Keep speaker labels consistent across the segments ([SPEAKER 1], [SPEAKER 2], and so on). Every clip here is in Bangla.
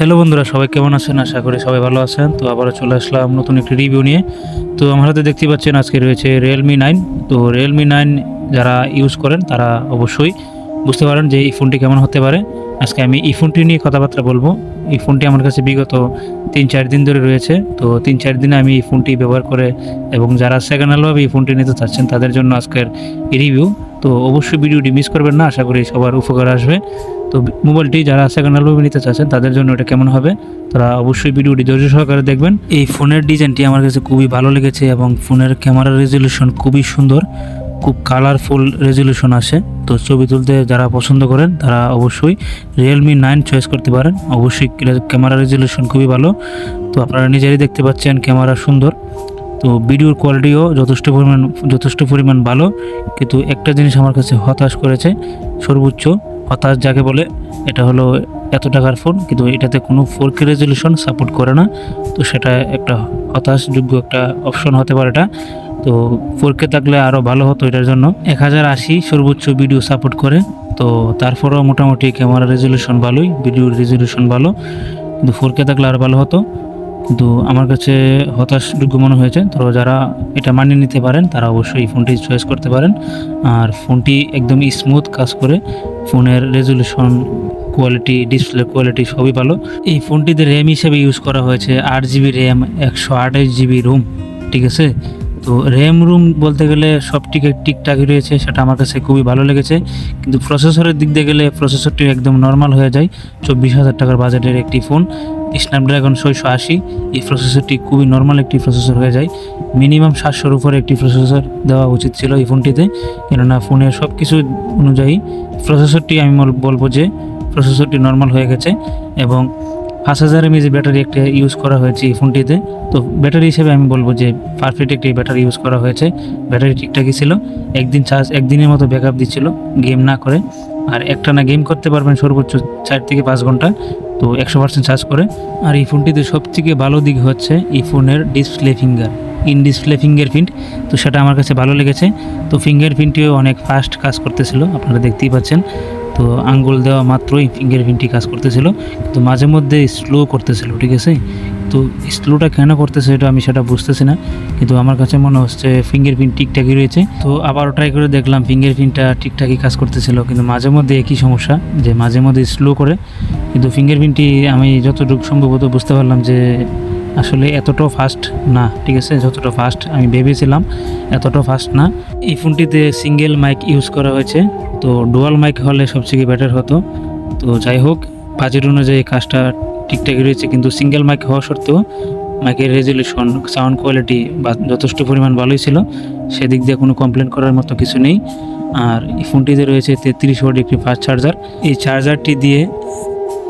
[SPEAKER 1] হ্যালো বন্ধুরা, সবাই কেমন আছেন? আশা করি সবাই ভালো আছেন। তো আবারও চলে আসলাম নতুন একটি রিভিউ নিয়ে। তো আমার হাতে দেখতে পাচ্ছেন আজকে রয়েছে রিয়েলমি নাইন তো রিয়েলমি নাইন যারা ইউজ করেন, তারা অবশ্যই বুঝতে পারেন যে এই ফোনটি কেমন হতে পারে। আজকে আমি এই ফোনটি নিয়ে কথাবার্তা বলব। এই ফোনটি আমার কাছে বিগত তিন চার দিন ধরে রয়েছে। তো তিন চার দিনে আমি এই ফোনটি ব্যবহার করে এবং যারা সেকেন্ড হ্যান্ডভাবে এই ফোনটি নিতে চাচ্ছেন, তাদের জন্য আজকের রিভিউ তো অবশ্যই ভিডিওটি মিস করবেন না, আশা করি সবার উপকার আসবে। তো মোবাইলটি যারা সেকেন্ড হ্যান্ডভাবে নিতে চাচ্ছেন, তাদের জন্য এটা কেমন হবে? তারা অবশ্যই ভিডিওটি ধৈর্য সহকারে দেখবেন। এই ফোনের ডিজাইনটি আমার কাছে খুবই ভালো লেগেছে এবং ফোনের ক্যামেরা রেজলিউশন খুবই সুন্দর, খুব কালারফুল রেজলিউশন আসে। তো ছবি তুলতে যারা পছন্দ করেন, তারা অবশ্যই রিয়েলমি নাইন চয়েস করতে পারেন। অবশ্যই ক্যামেরা রেজলিউশন খুবই ভালো। তো আপনারা নিজেরই দেখতে পাচ্ছেন ক্যামেরা সুন্দর। তো ভিডিওর কোয়ালিটিও যথেষ্ট পরিমাণ যথেষ্ট পরিমাণ ভালো। কিন্তু একটা জিনিস আমার কাছে হতাশ করেছে, সর্বোচ্চ হতাশ যাকে বলে, এটা হলো এত টাকার ফোন কিন্তু এটাতে কোনো ফোর কে রেজলিউশন সাপোর্ট করে না। তো সেটা একটা হতাশযোগ্য একটা অপশন হতে পারে এটা। তো ফোর কে থাকলে আরও ভালো হতো এটার জন্য। এক হাজার আশি সর্বোচ্চ ভিডিও সাপোর্ট করে। তো তারপরেও মোটামুটি ক্যামেরা রেজলিউশন ভালোই ভিডিওর রেজলিউশন ভালো। কিন্তু ফোর কে থাকলে আরও ভালো হতো। কিন্তু আমার কাছে হতাশযোগ্য মনে হয়েছে। তো যারা এটা মানিয়ে নিতে পারেন, তারা অবশ্যই ফোনটি চয়েস করতে পারেন। আর ফোনটি একদম স্মুথ কাজ করে, ফোনের রেজলিউশন কোয়ালিটি ডিসপ্লে কোয়ালিটি সবই ভালো। এই ফোনটিতে র্যাম হিসেবে ইউজ করা হয়েছে আট জিবি র্যাম একশো আঠাশ জিবি রোম ঠিক আছে? তো র্যাম রুম বলতে গেলে সব ঠিক ঠিকঠাকই রয়েছে, সেটা আমার কাছে খুবই ভালো লেগেছে। কিন্তু প্রসেসরের দিক দিয়ে গেলে প্রসেসরটি একদম নর্মাল হয়ে যায়, চব্বিশ হাজার টাকার বাজেটের একটি ফোন স্ন্যাপড্রাগন ছয়শো আশি, এই প্রসেসরটি খুবই নর্মাল একটি প্রসেসর হয়ে যায়। মিনিমাম সাতশোর উপরে একটি প্রসেসর দেওয়া উচিত ছিল এই ফোনটিতে কেননা ফোনের সব কিছু অনুযায়ী প্রসেসরটি আমি বলব যে প্রসেসরটি নর্মাল হয়ে গেছে এবং পাঁচ হাজার এমএজি ব্যাটারি একটা ইউজ করা হয়েছে এই ফোনটিতে। তো ব্যাটারি হিসেবে আমি বলব যে পারফেক্ট একটি ব্যাটারি ইউজ করা হয়েছে। ব্যাটারি ঠিকঠাকই ছিল। একদিন চার্জ একদিনের মতো ব্যাকআপ দিচ্ছিল গেম না করে। আর একটানা গেম করতে পারবেন সর্বোচ্চ চার থেকে পাঁচ ঘণ্টা। তো একশো পার্সেন্ট চার্জ করে। আর এই ফোনটিতে সবথেকে ভালো দিক হচ্ছে এই ফোনের display finger in display fingerprint তো সেটা আমার কাছে ভালো লেগেছে। তো ফিঙ্গারপ্রিন্টটিও অনেক ফাস্ট কাজ করতেছিল, আপনারা দেখতেই পাচ্ছেন। তো আঙ্গুল দেওয়া মাত্রই ফিঙ্গারপ্রিন্টটি কাজ করতেছিল, কিন্তু মাঝে মধ্যে স্লো করতেছিল, ঠিক আছে? তো স্লোটা কেন করতেছে এটা আমি সেটা বুঝতেছি না, কিন্তু আমার কাছে মনে হচ্ছে ফিঙ্গারপ্রিন্ট ঠিকঠাকই রয়েছে। তো আবারও ট্রাই করে দেখলাম ফিঙ্গারপ্রিন্টটা ঠিকঠাকই কাজ করতেছিল, কিন্তু মাঝে মধ্যে একই সমস্যা, যে মাঝে মধ্যে স্লো করে, কিন্তু ফিঙ্গারপ্রিন্টটি আমি যতটুকু সম্ভবত বুঝতে পারলাম যে আসলে এতটাও ফাস্ট না, ঠিক আছে? যতটা ফাস্ট আমি ভেবেছিলাম এতটাও ফাস্ট না। এই ফোনটিতে সিঙ্গেল মাইক ইউজ করা হয়েছে, তো ডুয়াল মাইক হলে সবথেকে বেটার হতো। তো যাই হোক বাজেট অনুযায়ী কাজটা ঠিকঠাকই রয়েছে, কিন্তু সিঙ্গেল মাইক হওয়া সত্ত্বেও মাইকের রেজলিউশন সাউন্ড কোয়ালিটি বা যথেষ্ট পরিমাণ ভালোই ছিল। সেদিক দিয়ে কোনো কমপ্লেন করার মতো কিছু নেই। আর এই ফোনটিতে রয়েছে তেত্রিশ ওয়াট একটি ফাস্ট চার্জার এই চার্জারটি দিয়ে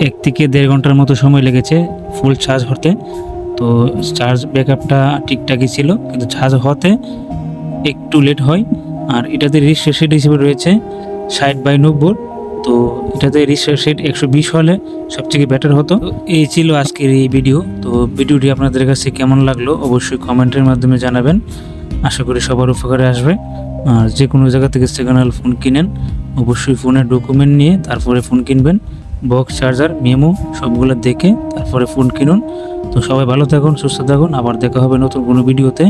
[SPEAKER 1] এক থেকে দেড় ঘণ্টার মতো সময় লেগেছে ফুল চার্জ হতে। তো চার্জ ব্যাকআপটা ঠিকঠাকই ছিল, কিন্তু চার্জ হতে একটু লেট হয়। আর এটাতে রিফ্রেশ রেট হিসেবে রয়েছে ষাট বাই নব্বই, তো এটাতে রিফ্রেশ রেট একশো বিশ হলে সবথেকে বেটার হতো। এই ছিল আজকের এই ভিডিও তো ভিডিওটি আপনাদের কাছে কেমন লাগল অবশ্যই কমেন্টের মাধ্যমে জানাবেন। আশা করি সবার উপকারে আসবে। আর যে কোনো জায়গা থেকে সেকেন্ড ফোন কিনেন, অবশ্যই ফোনের ডকুমেন্ট নিয়ে তারপরে ফোন কিনবেন। বক্স চার্জার মেমো সবগুলো দেখে তারপরে ফোন কিনুন। তো সবাই ভালো থাকুন সুস্থ থাকুন। আবার দেখা হবে নতুন কোনো ভিডিওতে।